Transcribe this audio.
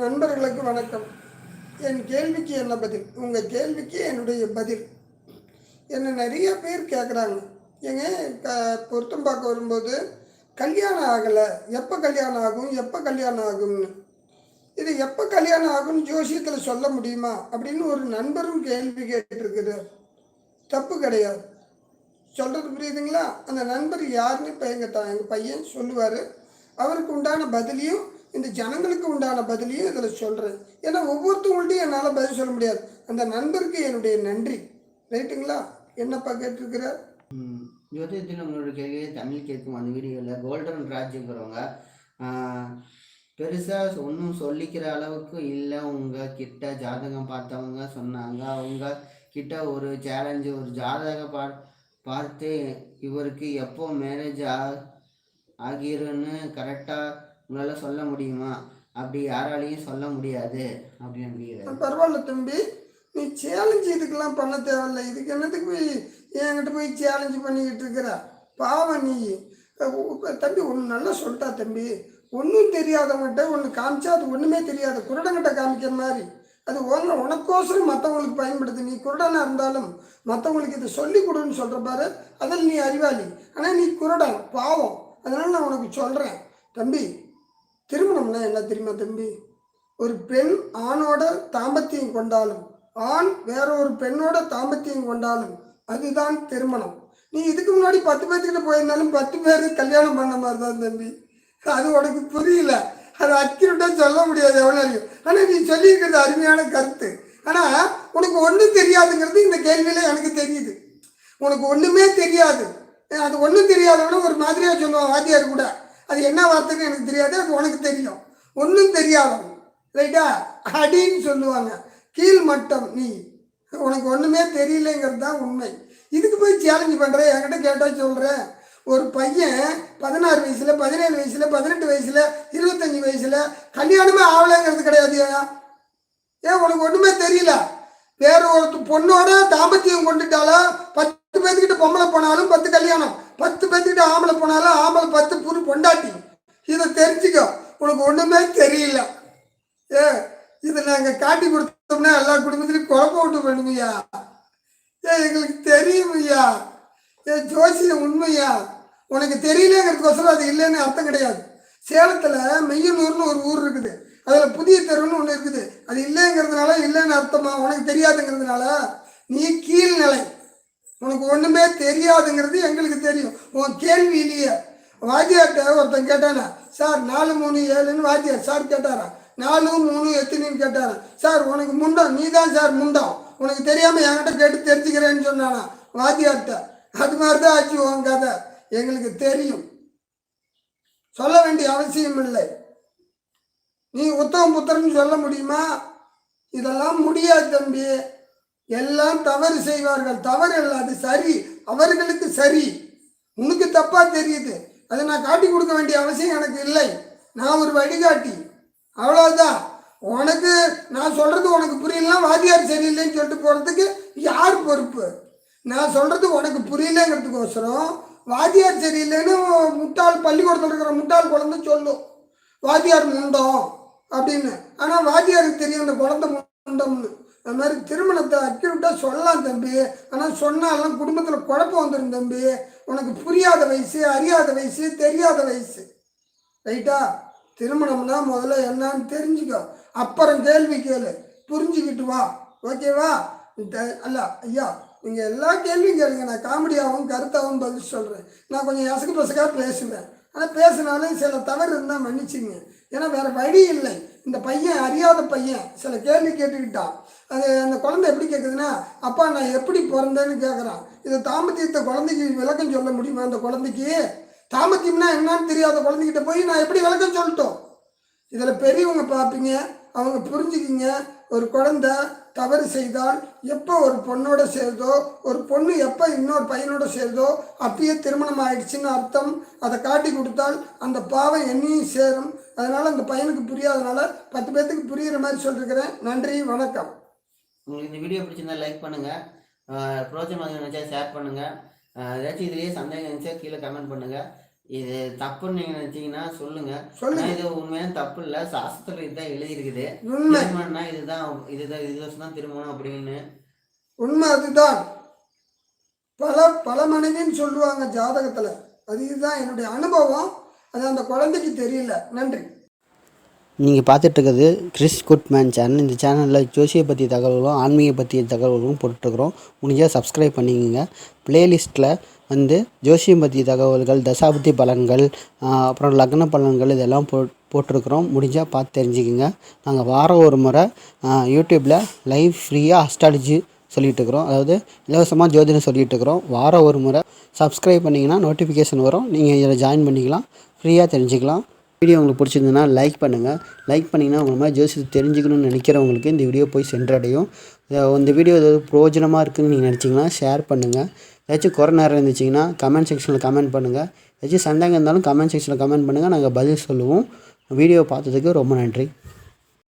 நண்பர்களுக்கு வணக்கம். என் கேள்விக்கு என்ன பதில்? உங்கள் கேள்விக்கு என்னுடைய பதில். என்ன நிறைய பேர் கேட்குறாங்க ஏங்க க பொருத்தம் பார்க்க வரும்போது கல்யாணம் ஆகலை. எப்போ கல்யாணம் ஆகும்? எப்போ கல்யாணம் ஆகும்னு. இது எப்போ கல்யாணம் ஆகும்னு ஜோசியத்தில் சொல்ல முடியுமா? அப்படின்னு ஒரு நண்பரும் கேள்வி கேட்டிருக்கிறார் தப்பு கிடையாது. சொல்கிறது புரியுதுங்களா? அந்த நண்பர் யாருன்னு இப்போ எங்கள் த எங்கள் பையன் சொல்லுவார். அவருக்கு உண்டான பதிலையும் இந்த ஜனங்களுக்கு உண்டான பதிலையும் இதில் சொல்கிறேன் ஏன்னா ஒவ்வொருத்தவங்கள்ட்டையும் என்னால் பதில் சொல்ல முடியாது. அந்த நண்பருக்கு என்னுடைய நன்றி. ரைட்டுங்களா? என்னப்பா கேட்டிருக்கிறார்? ம், ஜோதிடத்தில் உங்களோட கேள்வியை தமிழ் கேட்கும் அந்த வீடியோவில் கோல்டன் ராஜுங்கிறவங்க பெருசாக ஒன்றும் சொல்லிக்கிற அளவுக்கு இல்லை. உங்கள் கிட்ட ஜாதகம் பார்த்தவங்க சொன்னாங்க. அவங்க கிட்ட ஒரு சேலஞ்சு ஒரு ஜாதகம் பா பார்த்து இவருக்கு எப்போ மேரேஜ் ஆ ஆகிருன்னு கரெக்டாக உங்களால் சொல்ல முடியுமா? அப்படி யாராலையும் சொல்ல முடியாது அப்படின்னு பரவாயில்ல தம்பி. நீ சேலஞ்சு இதுக்கெல்லாம் பண்ண தேவையில்ல. இதுக்கு என்னத்துக்கு போய் என்கிட்ட போய் சேலஞ்சு பண்ணிக்கிட்டு இருக்கிற? பாவம் நீ. தம்பி ஒன்று நல்லா சொல்லிட்டா தம்பி. ஒன்றும் தெரியாதவங்ககிட்ட ஒன்று காமிச்சா அது ஒன்றுமே தெரியாது. குருடங்கிட்ட காமிக்கிற மாதிரி. அது ஒன்று உனக்கோசரம் மற்றவங்களுக்கு பயன்படுது. நீ குருடனாக இருந்தாலும் மற்றவங்களுக்கு இதை சொல்லி கொடுன்னு சொல்கிற பாரு. அதில் நீ அறிவாளி. ஆனால் நீ குருடன் பாவம். அதனால் நான் உனக்கு சொல்கிறேன் தம்பி திருமணம்னா என்ன தெரியுமா தம்பி? ஒரு பெண் ஆணோட தாம்பத்தியம் கொண்டாலும் ஆண் வேற ஒரு பெண்ணோட தாம்பத்தியம் கொண்டாலும் அதுதான் திருமணம். நீ இதுக்கு முன்னாடி பத்து பேர்த்துக்கிட்ட போயிருந்தாலும் பத்து பேர் கல்யாணம் பண்ண மாதிரி தான் தம்பி. அது உனக்கு புரியல. அது அக்யூரேட்டாக சொல்ல முடியாது எவ்வளோ அறியும் ஆனால் நீ சொல்லியிருக்கிறது அருமையான கருத்து. ஆனால் உனக்கு ஒன்றும் தெரியாதுங்கிறது இந்த கேள்வியில் எனக்கு தெரியுது. உனக்கு ஒன்றுமே தெரியாது. அது ஒன்றும் தெரியாதவன ஒரு மாதிரியாக சொல்லுவான் வாத்தியார் கூட. அது என்ன வார்த்தைன்னு எனக்கு தெரியாது அது உனக்கு தெரியும். ஒன்றும் தெரியாதவன் ரைட்டா அடின்னு சொல்லுவாங்க. கீழ் மட்டம் நீ. உனக்கு ஒன்றுமே தெரியலங்கிறது தான் உண்மை. இதுக்கு போய் சேலஞ்சு பண்ணுற என்கிட்ட கேட்டால் சொல்கிறேன் ஒரு பையன் பதினாறு வயசில் பதினேழு வயசில் பதினெட்டு வயசில் இருபத்தஞ்சி வயசில் கல்யாணமே ஆகலைங்கிறது கிடையாது ஏன் உனக்கு ஒன்றுமே தெரியல? வேற ஒரு பொண்ணோட தாம்பத்தியம் கொண்டுட்டாலும் பத்து பேர்த்துக்கிட்ட பொம்பளை போனாலும் பத்து கல்யாணம். பத்து பேர்த்துக்கிட்ட ஆம்பளை போனாலும் ஆம்பளை பத்து புரு பொண்டாட்டி. இதை தெரிஞ்சுக்கோ. உனக்கு ஒன்றுமே தெரியல. ஏ இதை நாங்கள் காட்டி கொடுத்தோம்னா எல்லா குடும்பத்திலையும் குழப்பம் விட்டு வேணுமையா ஏ எங்களுக்கு தெரியும் ஐயா ஏ ஜோசியம் உண்மையா? உனக்கு தெரியலங்கிறதுக்கோசரம் அது இல்லைன்னு அர்த்தம் கிடையாது. சேலத்தில் மெய்யனூர்னு ஒரு ஊர் இருக்குது. அதில் புதிய தெருவுன்னு ஒன்று இருக்குது. அது இல்லைங்கிறதுனால இல்லைன்னு அர்த்தமா? உனக்கு தெரியாதுங்கிறதுனால நீ கீழ்நிலை. உனக்கு ஒன்றுமே தெரியாதுங்கிறது எங்களுக்கு தெரியும். உன் கேள்வி இல்லையே. வாத்தியார்கிட்ட ஒருத்தன் கேட்டானா சார் நாலு மூணு ஏழுன்னு வாத்தியார் சார் கேட்டாரா? நாலு மூணு எத்தனைன்னு கேட்டாரா? சார் உனக்கு முண்டம் நீ தான் சார் முண்டம் உனக்கு தெரியாமல் என்கிட்ட கேட்டு தெரிஞ்சுக்கிறேன்னு சொன்னானா? வாத்தியார்கிட்ட. அது மாதிரி தான் ஆச்சு உன் கதை. எங்களுக்கு தெரியும். சொல்ல வேண்டிய அவசியம் இல்லை. நீ உத்தம புத்திரன்னு சொல்ல முடியுமா? இதெல்லாம் முடியாது தம்பி. எல்லாம் தவறு செய்வார்கள். தவறு இல்லை அது சரி. அவர்களுக்கு சரி. உனக்கு தப்பா தெரியுது. அதை நான் காட்டி கொடுக்க வேண்டிய அவசியம் எனக்கு இல்லை. நான் ஒரு வழிகாட்டி. அவ்வளோதான் உனக்கு நான் சொல்றது உனக்கு புரியலாம் வாத்தியார் சரியில்லைன்னு சொல்லிட்டு போறதுக்கு யார் பொறுப்பு? நான் சொல்றது உனக்கு புரியலங்கிறதுக்கோசரம் வாத்தியார் சரியில்லைன்னு முட்டாள் பள்ளிக்கூடத்தில் இருக்கிற முட்டாள் குழந்தை சொல்லும். வாத்தியார் முண்டோம் அப்படின்னு. ஆனால் வாத்தியாருக்கு தெரியும் அந்த குழந்தை முண்டம்னு அது மாதிரி திருமணத்தை அக்யூட்டாக சொல்லலாம் தம்பி. ஆனால் சொன்னாலும் குடும்பத்தில் குழப்பம் வந்துடும் தம்பி. உனக்கு புரியாத வயசு அறியாத வயசு தெரியாத வயசு. ரைட்டா திருமணம்னா முதல்ல என்னன்னு தெரிஞ்சுக்கோ. அப்புறம் கேள்வி கேளு. புரிஞ்சுக்கிட்டு வா. ஓகேவா அல்ல ஐயா நீங்கள் எல்லா கேள்வியும் கேளுங்க. நான் காமெடியாகவும் கருத்தாகவும் பதில் சொல்கிறேன் நான் கொஞ்சம் எசக்கு பசக்காக பேசுவேன். ஆனால் பேசினாலும் சில தவறு இருந்தால் மன்னிச்சுங்க ஏன்னா வேறு வழி இல்லை. இந்த பையன் அறியாத பையன் சில கேள்வி கேட்டுக்கிட்டான். அது அந்த குழந்தை எப்படி கேட்குதுன்னா அப்பா நான் எப்படி பிறந்தேன்னு கேட்குறான் இதை தாமத்தியத்தை குழந்தைக்கு விளக்கம் சொல்ல முடியுமா அந்த குழந்தைக்கு? தாமத்தியம்னா என்னன்னு தெரியாத குழந்தைகிட்ட போய் நான் எப்படி விளக்கம் சொல்லட்டும்? இதில் பெரியவங்க பார்ப்பீங்க அவங்க புரிஞ்சுக்கிங்க ஒரு குழந்தை தவறு செய்தால் எப்போ ஒரு பொண்ணோட சேருதோ ஒரு பொண்ணு எப்போ இன்னொரு பையனோட சேருதோ அப்பயே திருமணம் ஆயிடுச்சுன்னு அர்த்தம். அதை காட்டி கொடுத்தால் அந்த பாவம் என்னையும் சேரும். அதனால் அந்த பையனுக்கு புரியாதனால பத்து பேர்த்துக்கு புரியுற மாதிரி சொல்லிருக்கிறேன். நன்றி வணக்கம். உங்களுக்கு இந்த வீடியோ பிடிச்சிருந்தா லைக் பண்ணுங்கள் பிரோஜனம் நினச்சா ஷேர் பண்ணுங்கள் ஏதாச்சும் இதுலேயே சந்தேகம் இருந்துச்சா கீழே கமெண்ட் பண்ணுங்கள் இது தப்புன்னு நீங்கள் நினச்சிங்கன்னா சொல்லுங்கள் சொல்லுங்க. ஆனால் இது உண்மையான தப்பு இல்லை சாஸ்திரத்தில் இதுதான் எழுதியிருக்குது. திருமணம்னா இதுதான் இதுதான் இது தான் திருமணம் அப்படின்னு. உண்மை அதுதான். பல பல மனைவின்னு சொல்லுவாங்க ஜாதகத்தில். அது இதுதான் என்னுடைய அனுபவம். அது அந்த குழந்தைக்கு தெரியல. நன்றி. நீங்கள் பார்த்துட்டு இருக்கிறது கிறிஸ் குட்மேன் சேனல். இந்த சேனலில் ஜோசியை பற்றிய தகவல்களும் ஆன்மீக பற்றிய தகவல்களும் போட்டுருக்குறோம் முடிஞ்சால் சப்ஸ்கிரைப் பண்ணிக்கோங்க. ப்ளேலிஸ்ட்டில் வந்து ஜோசியம் பற்றிய தகவல்கள் தசாபதி பலன்கள் அப்புறம் லக்ன பலன்கள் இதெல்லாம் போ போட்டிருக்கிறோம். முடிஞ்சால் பார்த்து தெரிஞ்சுக்கோங்க. நாங்கள் வாரம் ஒரு முறை யூடியூப்பில் லைவ் ஃப்ரீயாக அஸ்ட்ராலஜி சொல்லிட்டு இருக்கிறோம். அதாவது இலவசமாக ஜோதிடம் சொல்லிகிட்டு இருக்கிறோம். வாரம் ஒரு முறை சப்ஸ்கிரைப் பண்ணிங்கன்னா நோட்டிஃபிகேஷன் வரும். நீங்கள் இதில் ஜாயின் பண்ணிக்கலாம். ஃப்ரீயாக தெரிஞ்சுக்கலாம். வீடியோ உங்களுக்கு பிடிச்சிருந்ததுன்னா லைக் பண்ணுங்கள் லைக் பண்ணிங்கன்னா உங்களை மாதிரி ஜோசியத்தை தெரிஞ்சுக்கணும்னு நினைக்கிறவங்களுக்கு இந்த வீடியோ போய் சென்றடையும். இந்த வீடியோ ஏதாவது பிரயோஜனமாக இருக்குதுன்னு நீங்கள் நினச்சிங்கன்னா ஷேர் பண்ணுங்கள் ஏதாச்சும் குறை நேரம் இருந்துச்சிங்கன்னா கமெண்ட் செக்ஷனில் கமெண்ட் பண்ணுங்கள் ஏதாச்சும் சந்தேகம் இருந்தாலும் கமெண்ட் செக்ஷனில் கமெண்ட் பண்ணுங்கள் நாங்கள் பதில் சொல்லுவோம். வீடியோ பார்த்ததுக்கு ரொம்ப நன்றி.